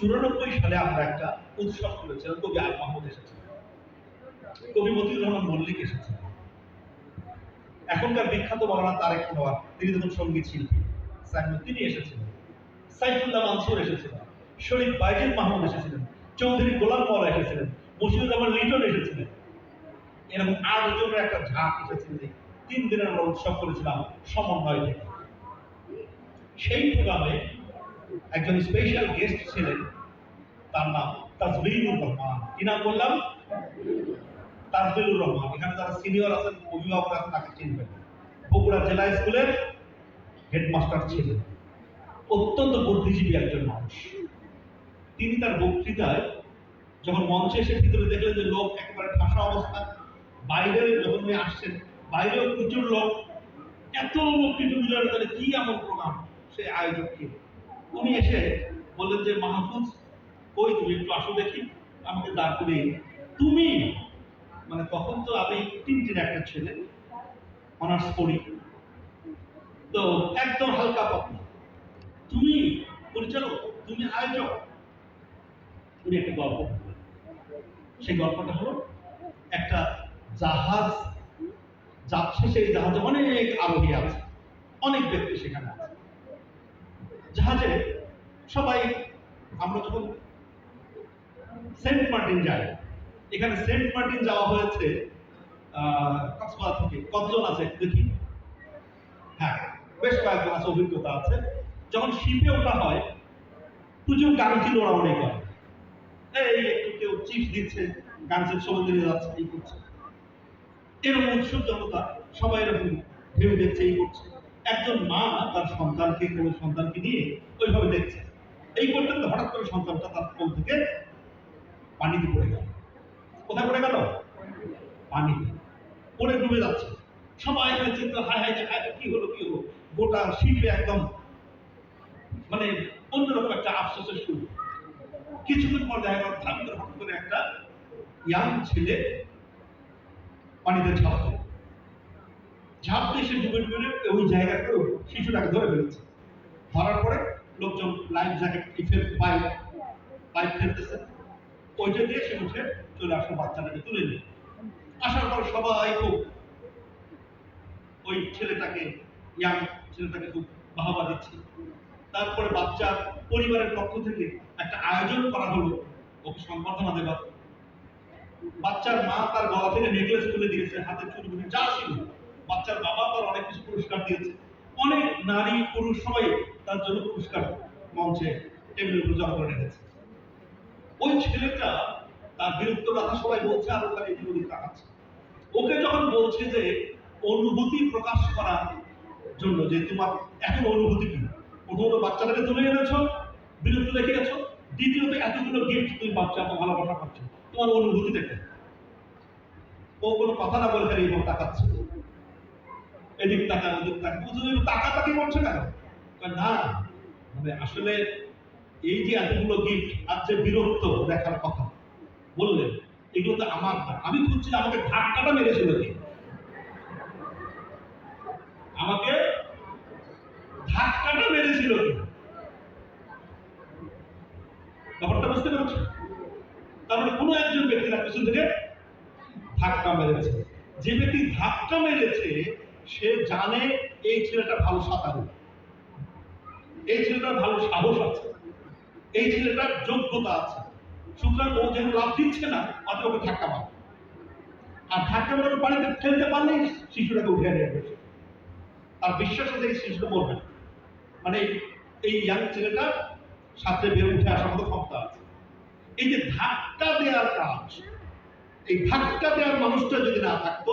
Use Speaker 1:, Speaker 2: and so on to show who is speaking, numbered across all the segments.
Speaker 1: চুরানব্বই সালে আমরা একটা উৎসব করেছিলাম, কবি আর মাহমুদ এসেছিলেন। কবি মতিউর রহমান মল্লিক এসেছিলেন। এখনকার বিখ্যাত মৌলানা তারেক রহমান তিনি তখন সংগীত শিল্পী। সাইমন তিনি এসেছিলেন। সাইফুল্লাহ মানসুর এসেছিলেন। শরীফ বাইজিদ মাহমুদ এসেছিলেন। চৌধুরী গোলাম মওলা এসেছিলেন। মুর্শিদুর রহমান লিটন এসেছিলেন। এরকম আট জনের একটা ঝাঁক এসেছিল তিন দিনের আমরা উৎসব করেছিলাম সমন্বয় থেকে সেই প্রোগ্রামে একজন স্পেশাল গেস্ট ছিলেন, তার নাম তাজবিরুর রহমান। কি নাম বললাম? তাজবিরুর রহমান। এখানে যারা সিনিয়র আছেন অভিভাবক আছেন, তাকে চিনবেন। বগুড়া জেলা স্কুলের হেডমাস্টার ছিলেন। অত্যন্ত বুদ্ধিজীবী একজন মানুষ। তিনি তার বক্তৃতায় যখন মঞ্চে এসে ভিতরে দেখলেন যে লোক একেবারে ঠাসা অবস্থা, বাইরে যখন উনি আসছেন, বাইরেও প্রচুর লোক, এত লোক কিন্তু মিলার তাহলে কি এমন প্রোগ্রাম সে আয়োজক কে? উনি এসে বললেন যে, মাহফুজ, কই তুমি? একটু আসো দেখি, আমাকে দাঁড় করে তুমি? মানে তখন তো আমি তিনটির একটা ছেলে, অনার্স পড়ি। তো একদম হালকা পাতলা তুমি পরিচালক, তুমি আয়োজক? উনি একটা গল্প সেই গল্পটা হলো একটা জাহাজ যাচ্ছে সেই জাহাজে অনেক আরোহী আছে, অনেক ব্যক্তি সেখানে আছে। জাহাজে সবাই, আমরা যখন সেন্ট মার্টিন যাই, এখানে সেন্ট মার্টিন যাওয়া হয়েছে কক্সবাজার থেকে। কতজন আছে দেখি? হ্যাঁ বেশ কয়েকজন আছে, অভিজ্ঞতা আছে। যখন শিপে হয়, প্রচুর দৌড়াউড়ি করে। এই, একটু কেউ চিপস দিচ্ছে ছবি দিয়ে যাচ্ছে, এই করছে। এরকম উৎসুক জনতা সবাই এরকম ভেবে দেখছে, এই করছে। একজন মা তার সন্তানকে, কোনো সন্তানকে নিয়ে ওইভাবে দেখছে। এই করতে হঠাৎ করে সন্তানটা তার কোল থেকে পানিতে পড়ে গেল। কোথায় পড়ে গেল? পানিতে। পড়ে ডুবে যাচ্ছে। সবাই এখানে চিন্তা, হায় হায় হায় কি হলো কি হলো? গোটা শিল্পে একদম মানে অন্যরকম একটা আফসোসের শুরু কিছুক্ষণ পর দেখা গেল করে হঠাৎ করে একটা ইয়াং ছেলে পানিতে দেয়। ঝাঁপ দিয়ে সে ডুবে ডুবে ওই শিশুটাকে ধরে ফেলেছে। ধরার পরে লোকজন লাইফ জ্যাকেট ফেলতেছে। ওইটা দিয়ে সে উঠে চলে আসলো বাচ্চাটাকে তুলে নিয়ে। আসার পর সবাই খুব ওই ছেলেটাকে ইয়াং ছেলেটাকে খুব বাহবা দিচ্ছে। তারপরে বাচ্চার পরিবারের পক্ষ থেকে একটা আয়োজন করা হলো। ওকে সম্বর্ধনা দেওয়ার বাচ্চার মা তার গলা থেকে নেকলেস তুলে দিয়েছে হাতে চুলগুলি যা ছিল। বাচ্চার বাবা তার অনেক কিছু পুরস্কার দিয়েছে। অনেক নারী, পুরুষ সবাই তার জন্য পুরস্কার মঞ্চে টেবিলের উপর জমা করে রেখেছে। ওই ছেলেটা তার বিরক্ত কথা সবাই বলছে, আর ওখানে ওদিক তাকাচ্ছে ওকে যখন বলছে যে অনুভূতি প্রকাশ করার জন্য যে তোমার এখন অনুভূতি কি? প্রথমত বাচ্চাটাকে তুলে এনেছো বিরক্ত রেখে গেছো দ্বিতীয়ত এতগুলো গিফট তুমি বাচ্চা এত ভালোবাসা পাচ্ছ। তোমার অনুভূতি দেখে ও কোনো কথা না বলে খালি এইভাবে তাকাচ্ছে। এদিক ওদিক তাকা করছে কেন? না মানে আসলে এই যে এতগুলো গিফট আর যে বিরক্ত দেখার কথা। বললেন, এগুলো তো আমার না। আমি খুঁজছি আমাকে ধাক্কাটা মেরেছিল কি? আমাকে ধাক্কাটা মেরেছিল কি? ব্যাপারটা বুঝতে পারছ? তার মানে কোনো একজন ব্যক্তি তার পিছন থেকে ধাক্কা মেরেছে। যে ব্যক্তি ধাক্কা মেরেছে সে জানে এই ছেলেটা ভালো সাঁতারু। এই ছেলেটার ভালো সাহস আছে। এই ছেলেটার যোগ্যতা আছে। সুতরাং ও যেন লাভ দিচ্ছে না অতএব ওকে ধাক্কা আর ধাক্কা মেরে পানিতে ফেলতে পারলেই শিশুটাকে উঠে বিশ্বাস আছে এই শিশুটা মানে এই ইয়াং ছেলেটা সাথে বের উঠে আসার মতো ক্ষমতা আছে। এই যে ধাক্কা দেওয়ার কাজ, এই ধাক্কা দেওয়ার মানুষটা যদি না থাকতো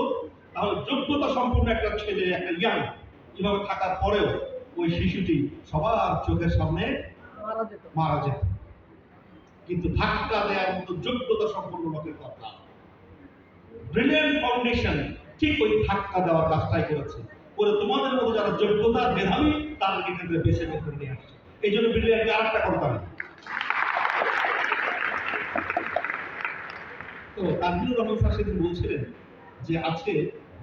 Speaker 1: তাহলে যোগ্যতা সম্পূর্ণ একটা ছেলে একটা ইয়াং এভাবে থাকার পরেও ওই শিশুটি সবার চোখের সামনে
Speaker 2: মারা যেত।
Speaker 1: কিন্তু ধাক্কা দেওয়ার মতো যোগ্যতা সম্পন্ন লোকের কথা ব্রিলিয়ান্ট ফাউন্ডেশন ঠিক ওই ধাক্কা দেওয়ার কাজটাই করেছে। করে তোমাদের মতো যারা যোগ্যতা মেধাবী তাদেরকে কিন্তু বেছে করে নিয়ে আসছে। এই জন্য ব্রিলিয়ান্টকে আর একটা হবে। তো রহমান স্যার সেদিন বলছিলেন যে আজকে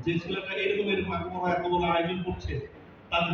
Speaker 1: যে ছেলেটা এরকম এরকম আয়োজন করছে তার